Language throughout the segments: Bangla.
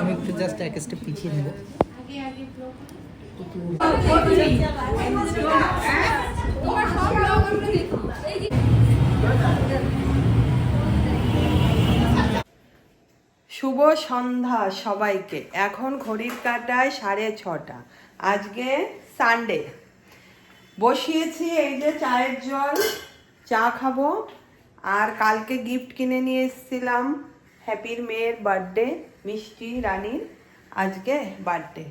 আমি একটু জাস্ট এক স্টেপ পিছিয়ে নেব। শুভ সন্ধ্যা সবাইকে। এখন ঘড়ির কাটায় সাড়ে ছটা। আজকে সানডে বসিয়েছি এই যে চায়ের জল, চা খাব। আর কালকে গিফট কিনে নিয়ে এসেছিলাম হ্যাপির মেয়ের বার্থডে মিষ্টি রানীর আজকে বার্থডে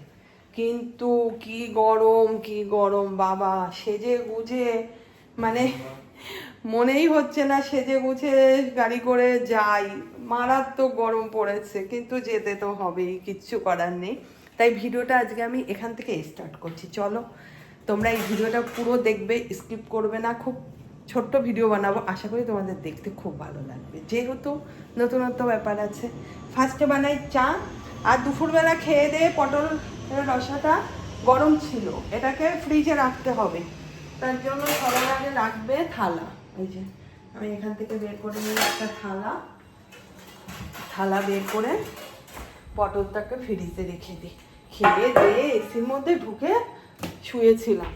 কিন্তু কি গরম কি গরম, বাবা, সেজে গুজে মানে মনেই হচ্ছে না সেজে গুছে গাড়ি করে যাই। মারাত্মক গরম পড়েছে, কিন্তু যেতে তো হবেই, কিচ্ছু করার নেই। তাই ভিডিওটা আজকে আমি এখান থেকে স্টার্ট করছি। চলো, তোমরা এই ভিডিওটা পুরো দেখবে স্কিপ করবে না, খুব ছোট্ট ভিডিও বানাবো। আশা করি তোমাদের দেখতে খুব ভালো লাগবে। যেহেতু নতুনত্ব ব্যাপার আছে। ফার্স্টে বানাই চা। আর দুপুরবেলা খেয়ে দিয়ে পটল রসাটা গরম ছিল। এটাকে ফ্রিজে রাখতে হবে। তার জন্য সবার আগে রাখবে থালা। এই যে, আমি এখান থেকে বের করে নিই একটা থালা। থালা বের করে পটলটাকে ফ্রিজে রেখে দিই। খেয়ে দিয়ে এসির মধ্যে ঢুকে শুয়েছিলাম।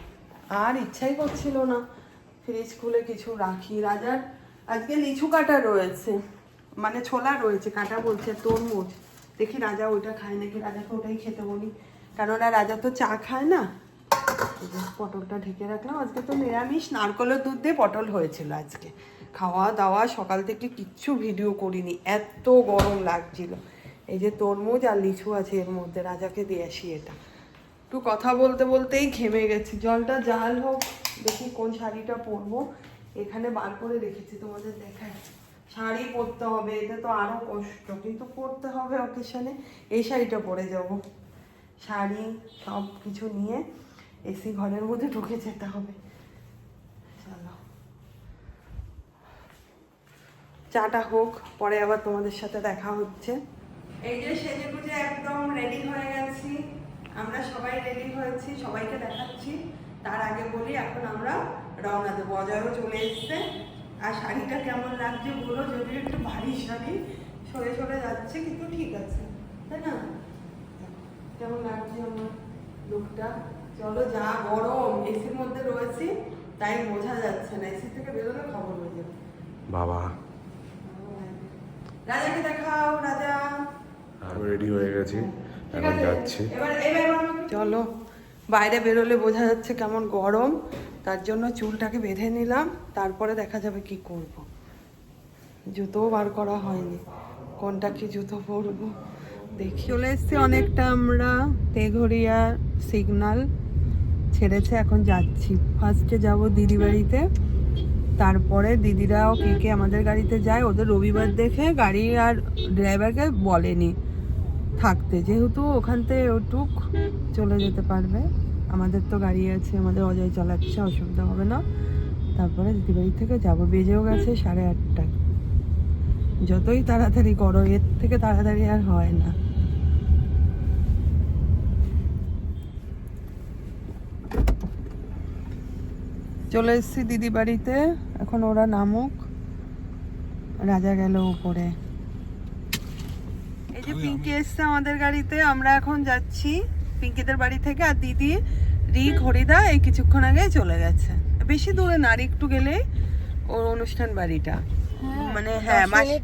আর ইচ্ছাই করছিল না। ফ্রিজ খুলে কিছু রাখি। রাজার আজকে লিচু কাটা রয়েছে। মানে ছোলা রয়েছে, কাটা বলছে, তরমুজ। দেখি রাজা ওইটা খায় নাকি? রাজাকে ওটাই খেতে বলি। কেননা রাজা তো চা খায় না। পটলটা ঢেকে রাখলাম। আজকে তো নিরামিষ। নারকলের দুধ দিয়ে পটল হয়েছিল আজকে। খাওয়া দাওয়া, সকাল থেকে কিচ্ছু ভিডিও করিনি। এত গরম লাগছিল। এই যে তরমুজ আর লিচু আছে এর মধ্যে, রাজাকে দিয়ে আসি এটা। একটু কথা বলতে বলতেই ঘেমে গেছি। জলটা জাল হোক। দেখি কোন শাড়িটা পরবো। এখানে বার করে রেখেছি, তোমাদের দেখায় শাড়ি পরতে হবে, এটা তো আরও কষ্ট, কিন্তু পরতে হবে অকেশনে এই শাড়িটা পরে যাব। শাড়ি, সব কিছু নিয়ে এসি ঘরের মধ্যে ঢুকে যেতে হবে। চলো। চাটা হোক, পরে আবার তোমাদের সাথে দেখা হচ্ছে। এই যে সেজে গুজে একদম রেডি হয়ে গেছি। আমরা সবাই রেডি হয়েছি, সবাইকে দেখাচ্ছি। তার আগে বলি এখন আমরা রওনা দেবো। অজয়ও চলে এসছে। আর শাড়িটা কেমন লাগছে বলো? যদিও একটু ভারী শাড়ি সরে সরে যাচ্ছে কিন্তু ঠিক আছে তাই না? কেমন লাগছে আমার লুকটা চলো যা গরম এসির মধ্যে রয়েছি তাই বোঝা যাচ্ছে না। এসি থেকে বেরোলে খবর হয়ে যাবে বাবা। রাজাকে দেখাও রাজা। আমি রেডি হয়ে গেছি ঠিক এখন আছে? যাচ্ছি। এবার এবার চলো। বাইরে বেরোলে বোঝা যাচ্ছে কেমন গরম। তার জন্য চুলটাকে বেঁধে নিলাম, তারপরে দেখা যাবে কি করব। জুতোও বার করা হয়নি। কোনটা কি জুতো পরবো? দেখি। চলে এসছি অনেকটা আমরা। তেঘরিয়া সিগনাল ছেড়েছে, এখন যাচ্ছি। ফার্স্টে যাব দিদি বাড়িতে। তারপরে দিদিরাও কে কে আমাদের গাড়িতে যায়, ওদের রবিবার দেখে গাড়ি আর ড্রাইভারকে বলেনি। থাকতে। যেহেতু ওখান থেকে ওটুক চলে যেতে পারবে। আমাদের তো গাড়ি আছে, আমাদের অজয় চালাচ্ছে, অসুবিধা হবে না। তারপরে দিদিবাড়ি থেকে যাব। বেজেও গেছে সাড়ে আটটায় যতই তাড়াতাড়ি করো, এর থেকে তাড়াতাড়ি আর হয় না। চলে এসেছি দিদি বাড়িতে এখন ওরা নামুক। রাজা গেল উপরে। যে পিঙ্কি এসছে আমাদের গাড়িতে আমরা এখন যাচ্ছি পিঙ্কিদের বাড়ি থেকে আর দিদি রিক হরিদা এই কিছুক্ষণ আগে চলে গেছে। বেশি দূরে না আর একটু গেলে ওর অনুষ্ঠান বাড়িটা। মানে হ্যাঁ মাসি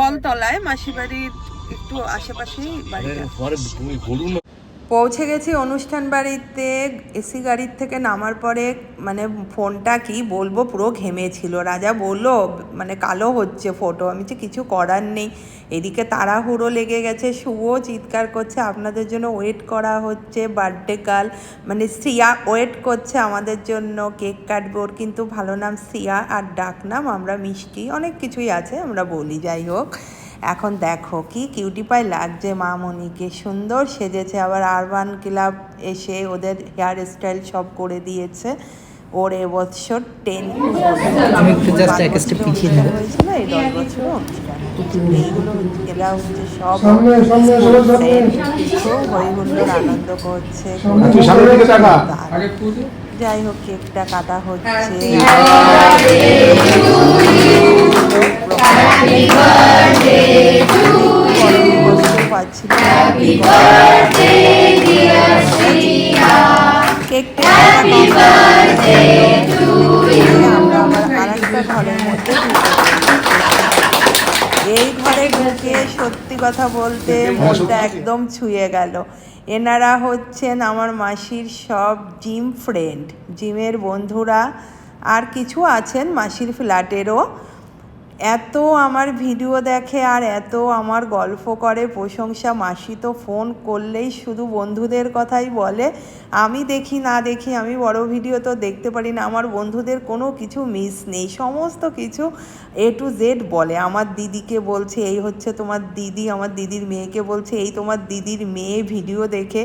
কলতলায় মাসি বাড়ির একটু আশেপাশেই বাড়িটা। পৌঁছে গেছি অনুষ্ঠান বাড়িতে, এসি গাড়ির থেকে নামার পরে মানে ফোনটা কি বলব, পুরো ঘেমেছিল রাজা বলল মানে কালো হচ্ছে ফটো আমি যে কিছু করার নেই। এদিকে তাড়াহুড়ো লেগে গেছে শুভ চিৎকার করছে, আপনাদের জন্য ওয়েট করা হচ্ছে বার্থডে গার্ল মানে শ্রিয়া ওয়েট করছে আমাদের জন্য কেক কাটবে। ওর কিন্তু ভালো নাম শ্রিয়া আর ডাক নাম আমরা মিষ্টি, অনেক কিছুই আছে, আমরা বলি, যাই হোক। এখন দেখো কি কিউটি পাই লাগছে মামনিকে। সুন্দর সেজেছে আবার আরবান ক্লাব এসে ওদের হেয়ার স্টাইল সব করে দিয়েছে। ওর এবছর টেন আমি একটু just এক step পিছিয়ে নেব। হয়েছিল এই দশ বছর অনুষ্ঠান এইগুলো এরা হচ্ছে সব আনন্দ করছে। যাই হোক কেকটা কাটা হচ্ছে। পাচ্ছি না কেকটা আমরা আরেকটা ঘরের মধ্যে এই সত্যি কথা বলতে মনটা একদম ছুঁয়ে গেল। এনারা হচ্ছেন আমার মাসির সব জিম ফ্রেন্ড জিমের বন্ধুরা। আর কিছু আছেন মাসির ফ্ল্যাটেরও এত আমার ভিডিও দেখে আর এত আমার গল্প করে প্রশংসা, মাসি তো ফোন করলেই শুধু বন্ধুদের কথাই বলে। আমি দেখি, না দেখি, আমি বড় ভিডিও তো দেখতে পারি না, আমার বন্ধুদের কোনো কিছু মিস নেই, সমস্ত কিছু এ টু জেড বলে। আমার দিদিকে বলছে, এই হচ্ছে তোমার দিদি, আমার দিদির মেয়েকে বলছে, এই তোমার দিদির মেয়ে ভিডিও দেখে।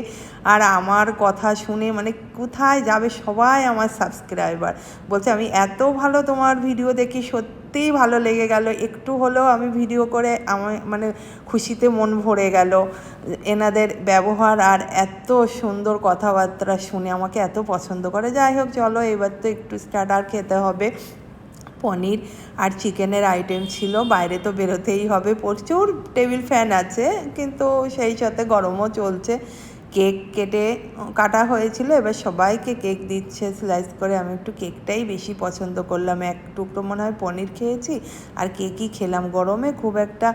আর আমার কথা শুনে মানে কোথায় যাবে সবাই আমার সাবস্ক্রাইবার বলছে, আমি এত ভালো তোমার ভিডিও দেখি সত্যিই ভালো লেগে গেল। একটু হলেও আমি ভিডিও করে আমার মানে খুশিতে মন ভরে গেল। এনাদের ব্যবহার আর এত সুন্দর কথাবার্তা শুনে আমাকে এত পছন্দ করে। যাই হোক, চলো এবার তো একটু স্টার্টার খেতে হবে। পনির আর চিকেনের আইটেম ছিল। বাইরে তো বেরোতেই হবে। প্রচুর টেবিল ফ্যান আছে, কিন্তু সেই সাথে গরমও চলছে। কেক কেটে কাটা হয়েছিল, এবার সবাইকে কেক দিচ্ছে স্লাইস করে। আমি একটু কেকটাই বেশি পছন্দ করলাম। এক টুকরো মনে হয় পনির খেয়েছি, আর কেকই খেলাম। গরমে খুব একটা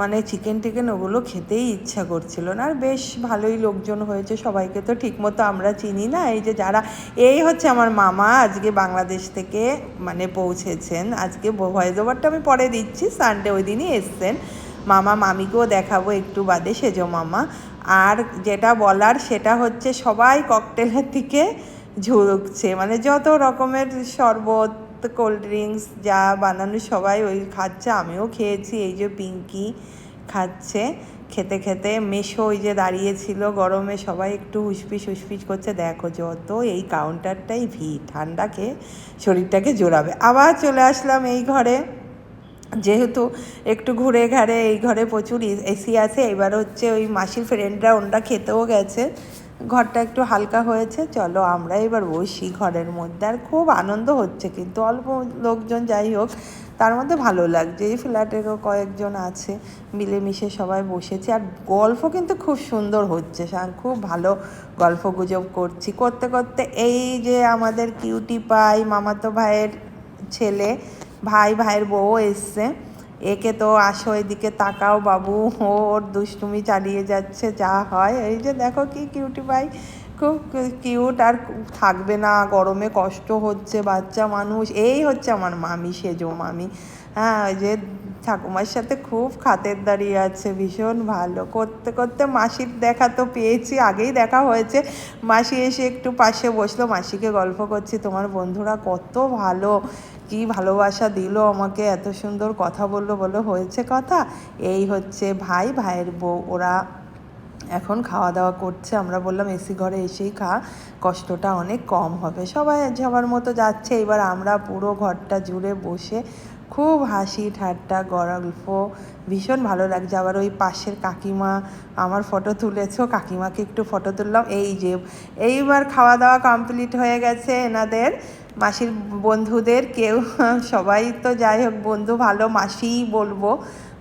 মানে চিকেন টিকেন ওগুলো খেতেই ইচ্ছা করছিল না। আর বেশ ভালোই লোকজন হয়েছে, সবাইকে তো ঠিকমতো আমরা চিনি না। এই যে যারা, এই হচ্ছে আমার মামা আজকে বাংলাদেশ থেকে মানে পৌঁছেছেন। আজকে ভয়েস ওভারটা আমি পরে দিচ্ছি সানডে ওই দিনই এসছেন। মামা, মামিকেও দেখাবো একটু বাদে, সেজো মামা। আর যেটা বলার সেটা হচ্ছে সবাই ককটেলের দিকে ঝুঁকছে। মানে যত রকমের শরবত কোল্ড ড্রিঙ্কস যা বানানো সবাই ওই খাচ্ছে, আমিও খেয়েছি, এই যে পিঙ্কি খাচ্ছে। খেতে খেতে মেশো ওই যে দাঁড়িয়েছিল গরমে, সবাই একটু হুসপিস হুসপিস করছে, দেখো যত এই কাউন্টারটাই ভিড় ঠান্ডা খেয়ে শরীরটাকে জোড়াবে। আবার চলে আসলাম এই ঘরে। যেহেতু একটু ঘুরে ঘাড়ে এই ঘরে প্রচুর এসি আছে, এবার হচ্ছে ওই মাসির ফ্রেন্ডরা ওনরা খেতেও গেছে। ঘরটা একটু হালকা হয়েছে, চলো আমরা এবার বসি ঘরের মধ্যে। আর খুব আনন্দ হচ্ছে কিন্তু, অল্প লোকজন যাই হোক, তার মধ্যে ভালো লাগছে। এই ফ্ল্যাটেরও কয়েকজন আছে, মিলেমিশে সবাই বসেছে। আর গল্প কিন্তু খুব সুন্দর হচ্ছে খুব ভালো গল্প গুজব করছি। করতে করতে এই যে আমাদের কিউটি পাই মামাতো ভাইয়ের ছেলে ভাই, ভাইয়ের বউ এসছে। একে তো আসো এদিকে তাকাও বাবু ওর দুষ্টুমি চালিয়ে যাচ্ছে, যা হয়। এই যে দেখো কি কিউটি ভাই খুব কিউট আর থাকবে না, গরমে কষ্ট হচ্ছে, বাচ্চা মানুষ। এই হচ্ছে আমার মামি, সেজো মামি। হ্যাঁ ওই যে ঠাকুমার সাথে খুব খাতের দাঁড়িয়ে আছে, ভীষণ ভালো। করতে করতে মাসির দেখা তো পেয়েছি, আগেই দেখা হয়েছে। মাসি এসে একটু পাশে বসল, মাসিকে গল্প করছি, তোমার বন্ধুরা কত ভালো। কি ভালোবাসা দিল আমাকে, এত সুন্দর কথা বলল বলো হয়েছে কথা? এই হচ্ছে ভাই, ভাইয়ের বউ, ওরা এখন খাওয়া দাওয়া করছে। আমরা বললাম, এসি ঘরে এসেই খা, কষ্টটা অনেক কম হবে। সবাই সবার মতো যাচ্ছে। এবার আমরা পুরো ঘরটা জুড়ে বসে খুব হাসি ঠাট্টা, গল্প, ভীষণ ভালো লাগছে। আবার ওই পাশের কাকিমা আমার ফটো তুলেছো। কাকিমাকে একটু ফটো তুললাম। এই যে, এইবার খাওয়া দাওয়া কমপ্লিট হয়ে গেছে এনাদের। মাসির বন্ধুদের কেউ, সবাই তো যাই হোক, বন্ধু ভালো মাসিই বলব।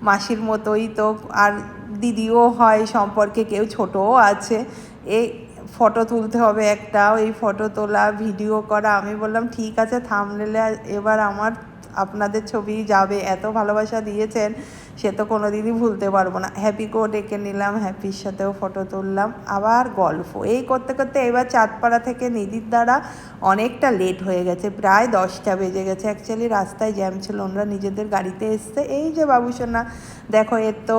মাসির মতোই তো আর দিদিও হয় সম্পর্কে, কেউ ছোটও আছে। এই ফটো তুলতে হবে একটা, ওই ফটো তোলা, ভিডিও করা। আমি বললাম, ঠিক আছে থামলেলে এবার আমার, আপনাদের ছবি যাবে। এত ভালোবাসা দিয়েছেন। সে তো কোনো দিনই ভুলতে পারব না। হ্যাপি হ্যাপিকেও ডেকে নিলাম হ্যাপির সাথেও ফটো তুললাম। আবার গল্প। এই করতে করতে এবার চাঁদপাড়া থেকে নিধির দ্বারা অনেকটা লেট হয়ে গেছে, প্রায় দশটা বেজে গেছে। অ্যাকচুয়ালি রাস্তায় জ্যাম ছিল, ওনারা নিজেদের গাড়িতে এসছে। এই যে বাবুসোনা দেখো এর তো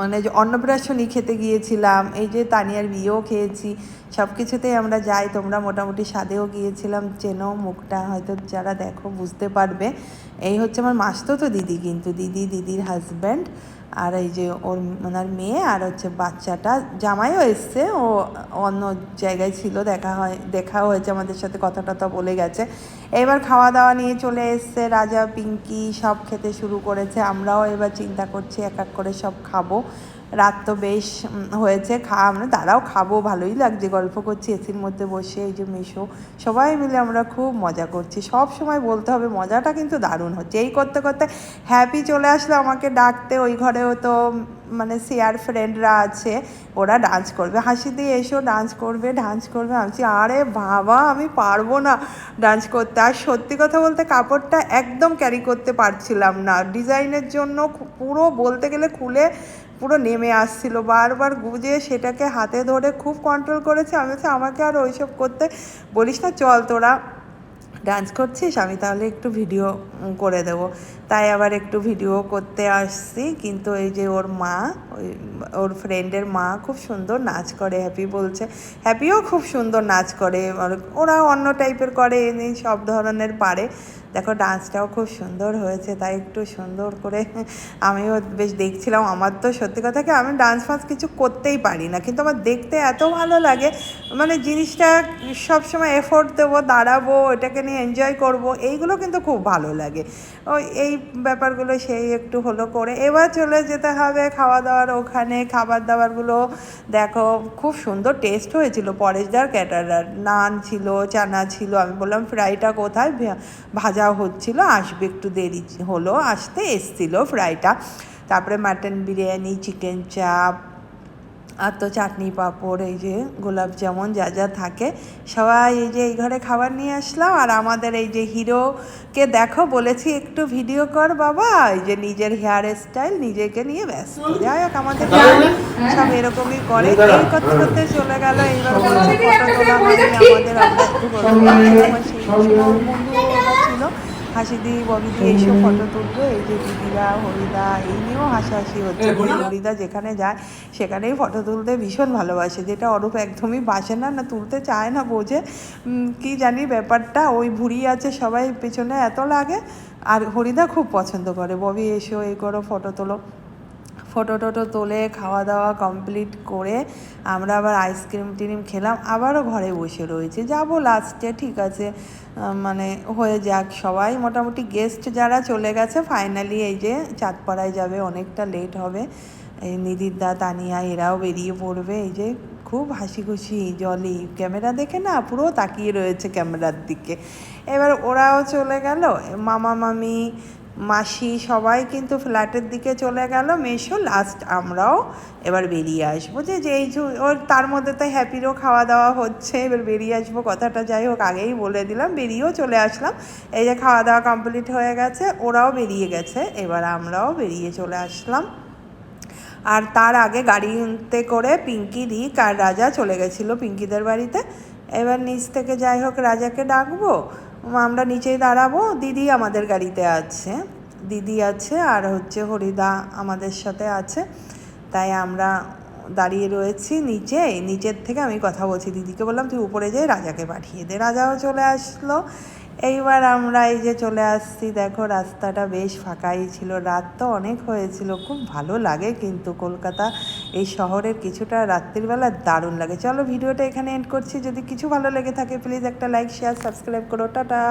মানে অন্নপ্রাশনই খেতে গিয়েছিলাম, এই যে তানিয়ার বিয়েও খেয়েছি সব কিছুতেই আমরা যাই, তোমরা মোটামুটি স্বাদেও গিয়েছিলাম, চেনো মুখটা, হয়তো যারা দেখো বুঝতে পারবে। এই হচ্ছে আমার মাসতো তো দিদি কিন্তু, দিদি, দিদির হাজব্যান্ড আর এই যে ওর ওনার মেয়ে আর হচ্ছে বাচ্চাটা, জামাইও এসছে, ও অন্য জায়গায় ছিল, দেখা হয়, দেখা হয়েছে আমাদের সাথে কথা টথা বলে গেছে। এবার খাওয়া দাওয়া নিয়ে চলে এসছে, রাজা, পিঙ্কি সব খেতে শুরু করেছে, আমরাও এবার চিন্তা করছি এক এক করে সব খাব। রাত তো বেশ হয়েছে, খা, আমরা তারাও খাব, ভালোই লাগছে, গল্প করছি, এসির মধ্যে বসে, এই যে মেশো, সবাই মিলে আমরা খুব মজা করছি। সব সময় বলতে হবে, মজাটা কিন্তু দারুণ হচ্ছে। এই করতে করতে হ্যাপি চলে আসলো আমাকে ডাকতে, ওই ঘরেও তো মানে সিয়ার ফ্রেন্ডরা আছে, ওরা ডান্স করবে। হাসি দিয়ে এসো ডান্স করবে ডান্স করবে। আমি আরে বাবা, আমি পারব না ডান্স করতে। আর সত্যি কথা বলতে কাপড়টা একদম ক্যারি করতে পারছিলাম না। ডিজাইনের জন্য পুরো বলতে গেলে খুলে পুরো নেমে আসছিল। বারবার গুজে সেটাকে হাতে ধরে খুব কন্ট্রোল করেছে। আমি বলছি, আমাকে আর ওইসব করতে বলিস না, চল তোরা ডান্স করছিস, আমি তাহলে একটু ভিডিও করে দেবো। তাই আবার একটু ভিডিও করতে আসছি। কিন্তু এই যে ওর মা, ওই ওর ফ্রেন্ডের মা খুব সুন্দর নাচ করে হ্যাপি বলছে। হ্যাপিও খুব সুন্দর নাচ করে। ওরা অন্য টাইপের করে, এমনি সব ধরনের পারে। দেখো ডান্সটাও খুব সুন্দর হয়েছে, তাই একটু সুন্দর করে আমিও বেশ দেখছিলাম। আমার তো সত্যি কথা কি, আমি ডান্স ফান্স কিছু করতেই পারি না। কিন্তু আমার দেখতে এত ভালো লাগে মানে জিনিসটা সবসময় এফোর্ট দেবো, দাঁড়াবো, এটাকে নিয়ে এনজয় করব, এইগুলো কিন্তু খুব ভালো লাগে। এই ব্যাপারগুলো সেই একটু হলো করে। এবার চলে যেতে হবে খাওয়া দাওয়ার ওখানে। খাবার দাবারগুলো দেখো, খুব সুন্দর টেস্ট হয়েছিল। পরেশদার ক্যাটারার নান ছিল, চানা ছিল। আমি বললাম ফ্রাইটা কোথায়? ভাজা হচ্ছিল, আসবে একটু দেরি হলো, আসতে এসছিল ফ্রাইটা তারপরে মাটন বিরিয়ানি চিকেন চাপ আর তো চাটনি পাঁপড় এই যে গোলাপ জামুন যা যা থাকে সবাই এই যে এই ঘরে খাবার নিয়ে আসলাম আর আমাদের এই যে হিরোকে দেখো বলেছি একটু ভিডিও কর বাবা এই যে নিজের হেয়ার স্টাইল নিজেকে নিয়ে ব্যস্ত। যাই হোক আমাদের সব এরকমই করে। এই করতে করতে চলে গেল এইবার বলছে ফটো তোলা হয়নি আমাদের আমরা একটু ছিল। হাসি ববিদি ববি দিয়ে এইসব ফটো তুলবো। এই যে দিদিরা হরিদা এই নিয়েও হাসাহাসি হচ্ছে। হরিদা যেখানে যায় সেখানেই ফটো তুলতে ভীষণ ভালোবাসে। যেটা অরূপ একদমই বাসে না না তুলতে চায় না বোঝে। কি জানি ব্যাপারটা ওই ভুড়ি আছে সবাই পেছনে এত লাগে। আর হরিদা খুব পছন্দ করে। ববি এসো এই করো ফটো তোলো। ফটো টটো তোলে খাওয়া দাওয়া কমপ্লিট করে আমরা আবার আইসক্রিম টিরিম খেলাম। আবারও ঘরে বসে রয়েছে। যাব লাস্টে ঠিক আছে। মানে হয়ে যাক সবাই। মোটামুটি গেস্ট যারা চলে গেছে ফাইনালি এই যে চাঁদপাড়ায় যাবে, অনেকটা লেট হবে। এই নিদিরদা তানিয়া, এরাও বেরিয়ে পড়বে। এই যে খুব হাসি খুশি জলি ক্যামেরা দেখে না, পুরো তাকিয়ে রয়েছে ক্যামেরার দিকে। এবার ওরাও চলে গেল। মামা মামি মাসি সবাই কিন্তু ফ্ল্যাটের দিকে চলে গেল। মেশো লাস্ট আমরাও এবার বেরিয়ে আসব। যে যেই ওর তার মধ্যে তো হ্যাপিরও খাওয়া দাওয়া হচ্ছে। এবার বেরিয়ে আসব। কথাটা যাই হোক, আগেই বলে দিলাম। বেরিয়েও চলে আসলাম। এই যে খাওয়া দাওয়া কমপ্লিট হয়ে গেছে, ওরাও বেরিয়ে গেছে। এবার আমরাও বেরিয়ে চলে আসলাম। আর তার আগে গাড়িতে করে পিঙ্কি, রিক আর রাজা চলে গেছিল পিঙ্কিদের বাড়িতে। এবার নিচ থেকে যাই হোক, রাজাকে ডাকবো। আমরা নিচেই দাঁড়াবো। দিদি আমাদের গাড়িতে আছে। দিদি আছে আর হচ্ছে হরিদা আমাদের সাথে আছে। তাই আমরা দাঁড়িয়ে রয়েছি নিচে। নিচের থেকে আমি কথা বলছি। দিদিকে বললাম, তুই উপরে যেয়ে রাজাকে পাঠিয়ে দে। রাজাও চলে আসলো। এইবার আমরা এই যে চলে আসছি, দেখো রাস্তাটা বেশ ফাঁকাই ছিল। রাত তো অনেক হয়েছিল, খুব ভালো লাগে কিন্তু কলকাতা। এই শহরের কিছুটা রাত্রিবেলা দারুণ লাগে। চলো ভিডিওটা এখানে এন্ড করছি। যদি কিছু ভালো লেগে থাকে প্লিজ একটা লাইক শেয়ার সাবস্ক্রাইব করো। টাটা!